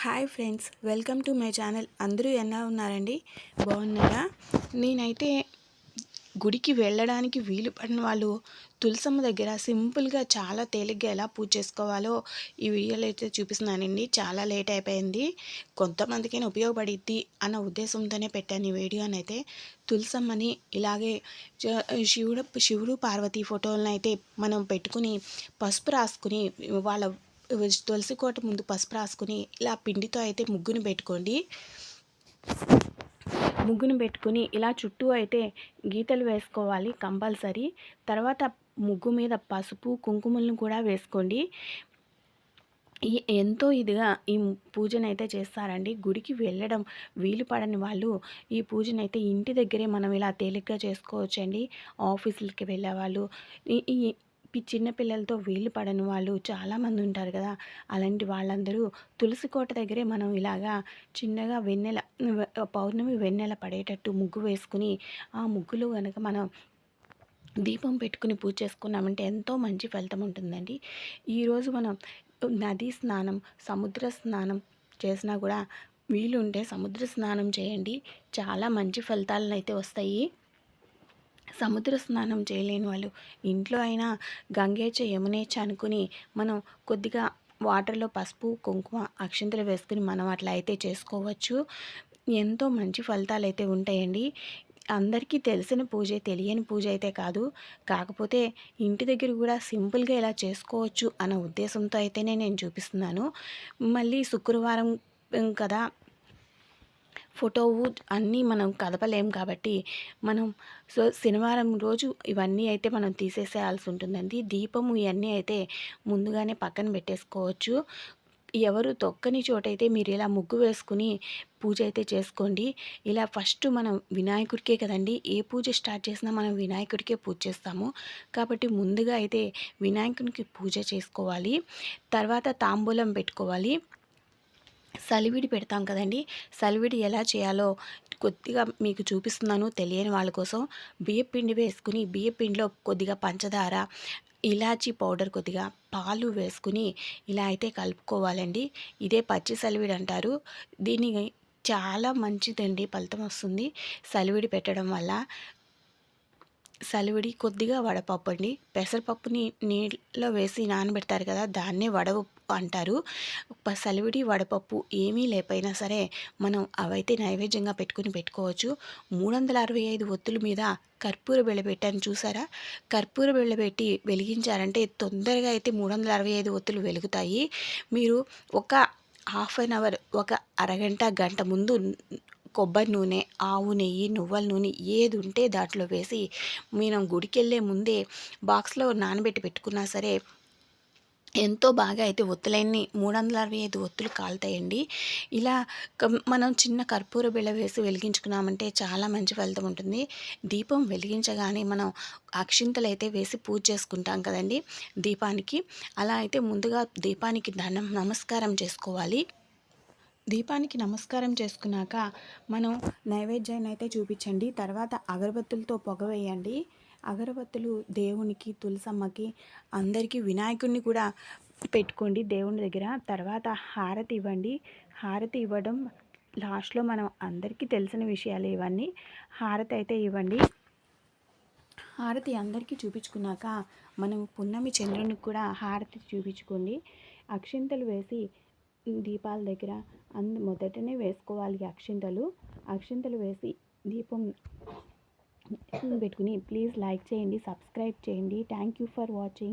Hi friends welcome to my channel. అందరూ ఎలా ఉన్నారండి? బాగున్నారా? నేనైతే గుడికి వెళ్ళడానికి వీలు పడిన వాళ్ళు తులసమ్మ దగ్గర సింపుల్గా చాలా తేలిగ్గా ఎలా పూజ చేసుకోవాలో ఈ వీడియోలో అయితే చూపిస్తున్నానండి. చాలా లేట్ అయిపోయింది. కొంతమందికైనా ఉపయోగపడిద్ది అన్న ఉద్దేశంతోనే పెట్టాను ఈ వీడియోనైతే తులసమ్మని ఇలాగే శివుడు శివుడు పార్వతి ఫోటోలను అయితే మనం పెట్టుకుని పసుపు రాసుకుని వాళ్ళ తులసి కోట ముందు పసుపు రాసుకుని ఇలా పిండితో అయితే ముగ్గును పెట్టుకోండి. ముగ్గును పెట్టుకుని ఇలా చుట్టూ అయితే గీతలు వేసుకోవాలి కంపల్సరీ. తర్వాత ముగ్గు మీద పసుపు కుంకుమలను కూడా వేసుకోండి. ఎంతో ఇదిగా ఈ పూజనైతే చేస్తారండి. గుడికి వెళ్ళడం వీలు పడని వాళ్ళు ఈ పూజనైతే ఇంటి దగ్గరే మనం ఇలా తేలిగ్గా చేసుకోవచ్చండి. ఆఫీసులకి వెళ్ళే వాళ్ళు. ఈ చిన్న పిల్లలతో వీలు పడని వాళ్ళు చాలామంది ఉంటారు కదా. అలాంటి వాళ్ళందరూ తులసి కోట దగ్గరే మనం ఇలాగా చిన్నగా వెన్నెల పౌర్ణమి వెన్నెల పడేటట్టు ముగ్గు వేసుకుని ఆ ముగ్గులో కనుక మనం దీపం పెట్టుకుని పూజ చేసుకున్నామంటే ఎంతో మంచి ఫలితం ఉంటుందండి. ఈరోజు మనం నదీ స్నానం సముద్ర స్నానం చేసినా కూడా వీలుంటే సముద్ర స్నానం చేయండి. చాలా మంచి ఫలితాలను అయితే వస్తాయి. సముద్ర స్నానం చేయలేని వాళ్ళు. ఇంట్లో అయినా గంగేచ యమునేచ అనుకుని మనం కొద్దిగా వాటర్లో పసుపు కుంకుమ అక్షంతలు వేసుకుని మనం అట్లా అయితే చేసుకోవచ్చు. ఎంతో మంచి ఫలితాలు అయితే ఉంటాయండి. అందరికీ తెలిసిన పూజ తెలియని పూజ అయితే కాదు. కాకపోతే ఇంటి దగ్గర కూడా సింపుల్గా ఇలా చేసుకోవచ్చు అన్న ఉద్దేశంతో అయితేనే నేను చూపిస్తున్నాను. మళ్ళీ శుక్రవారం కదా ఫోటోవు అన్నీ మనం కదపలేం కాబట్టి మనం సో శనివారం రోజు ఇవన్నీ అయితే మనం తీసేసేయాల్సి ఉంటుందండి. దీపము ఇవన్నీ అయితే ముందుగానే పక్కన పెట్టేసుకోవచ్చు. ఎవరు తొక్కని చోటైతే మీరు ఇలా ముగ్గు వేసుకుని పూజ అయితే చేసుకోండి. ఇలా ఫస్ట్ మనం వినాయకుడికే కదండి ఏ పూజ స్టార్ట్ చేసినా మనం వినాయకుడికే పూజ చేస్తాము. కాబట్టి ముందుగా అయితే వినాయకునికి పూజ చేసుకోవాలి. తర్వాత తాంబూలం పెట్టుకోవాలి. సలివిడి పెడతాం కదండి. సలివిడి ఎలా చేయాలో కొద్దిగా మీకు చూపిస్తున్నాను తెలియని వాళ్ళ కోసం. బియ్యపిండి వేసుకుని బియ్యపిండిలో కొద్దిగా పంచదార ఇలాచీ పౌడర్ కొద్దిగా పాలు వేసుకుని ఇలా అయితే కలుపుకోవాలండి. ఇదే పచ్చి సలివిడి అంటారు. దీన్ని చాలా మంచిదండి ఫలితం వస్తుంది. సలివిడి పెట్టడం వల్ల సలివిడి కొద్దిగా వడపప్పు అండి పెసరపప్పుని నీళ్ళలో వేసి నానబెడతారు కదా దాన్నే వడపప్పు అంటారు. సలివిడి వడపప్పు ఏమీ లేకపోయినా సరే మనం అవైతే నైవేద్యంగా పెట్టుకుని పెట్టుకోవచ్చు. మూడు వందల అరవై ఐదు ఒత్తుల మీద కర్పూర వెళ్ళబెట్టాను చూసారా? కర్పూర వెళ్ళబెట్టి వెలిగించారంటే తొందరగా అయితే మూడు వందల అరవై ఐదు ఒత్తులు వెలుగుతాయి. మీరు ఒక హాఫ్ అన్ అవర్ ఒక అరగంట గంట ముందు కొబ్బరి నూనె ఆవు నెయ్యి నువ్వుల నూనె ఏది ఉంటే దాంట్లో వేసి మనం గుడికి వెళ్ళే ముందే బాక్స్లో నానబెట్టి పెట్టుకున్నా సరే ఎంతో బాగా అయితే ఒత్తులన్నీ మూడు వందల అరవై ఐదు ఒత్తులు కాలుతాయండి. ఇలా మనం చిన్న కర్పూర బిళ్ళ వేసి వెలిగించుకున్నామంటే చాలా మంచి ఫలితం ఉంటుంది. దీపం వెలిగించగానే మనం అక్షింతలు అయితే వేసి పూజ చేసుకుంటాం కదండి దీపానికి. అలా అయితే ముందుగా దీపానికి దండం నమస్కారం చేసుకోవాలి. దీపానికి నమస్కారం చేసుకున్నాక మనం నైవేద్యాన్ని అయితే చూపించండి. తర్వాత అగరబత్తులతో పొగ వేయండి. అగరబత్తులు దేవునికి తులసమ్మకి అందరికీ వినాయకుడిని కూడా పెట్టుకోండి దేవుని దగ్గర. తర్వాత హారతి ఇవ్వండి. హారతి ఇవ్వడం లాస్ట్లో మనం అందరికీ తెలిసిన విషయాలు ఇవన్నీ. హారతి అయితే ఇవ్వండి. హారతి అందరికీ చూపించుకున్నాక మనం పున్నమి చంద్రునికి కూడా హారతి చూపించుకోండి. అక్షింతలు వేసి దీపాల దగ్గర అంద మొదటనే వేసుకోవాలి అక్షింతలు. అక్షింతలు వేసి దీపం పెట్టుకుని ప్లీజ్ లైక్ చేయండి సబ్స్క్రైబ్ చేయండి. Thank you for watching